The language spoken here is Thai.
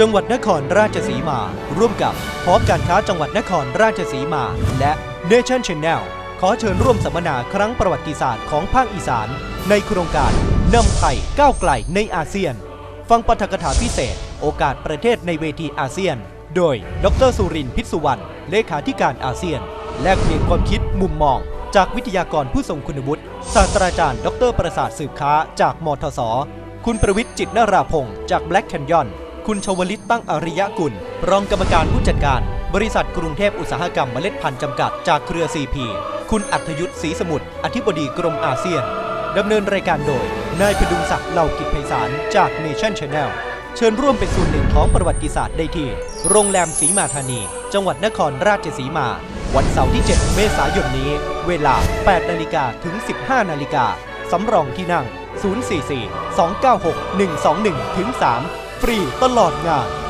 จังหวัดนครราชสีมา ร่วมกับหอการค้าจังหวัดนครราชสีมา และ Nation Channel ขอเชิญร่วมสัมมนาครั้งประวัติศาสตร์ของภาคอีสาน ในโครงการนำไทยก้าวไกลในอาเซียน ฟังปาฐกถาพิเศษ โอกาสประเทศในเวทีอาเซียน โดย ดรสุรินทร์พิษสุวรรณเลขาธิการอาเซียน แลกเปลี่ยนความคิดมุมมอง จากวิทยากรผู้ทรงคุณวุฒิศาสตราจารย์ ดรประสาทสืบค้าจากมทศคุณประวิทย์จิตนราพงศ์จาก Black Canyon คุณชวลิตตั้งอริยะกุล รองกรรมการผู้จัดการ บริษัทกรุงเทพอุตสาหกรรมเมล็ดพันธุ์จำกัดจากเครือ CP คุณอัธยุทธ์ศรีสมุทรอธิบดีกรมอาเซียน ดำเนินรายการโดย นายพดุงศักดิ์เหล่ากิจไพศาลจาก Nation Channel เชิญร่วมเป็นส่วนหนึ่งของประวัติศาสตร์ได้ที่ โรงแรมศรีมาธานี จังหวัดนครราชสีมา วันเสาร์ที่ 7 เมษายนนี้ เวลา 8 นาฬิกาถึง 15 นาฬิกาสำรองที่นั่ง 044 296 121ถึง3 ฟรีตลอดงาน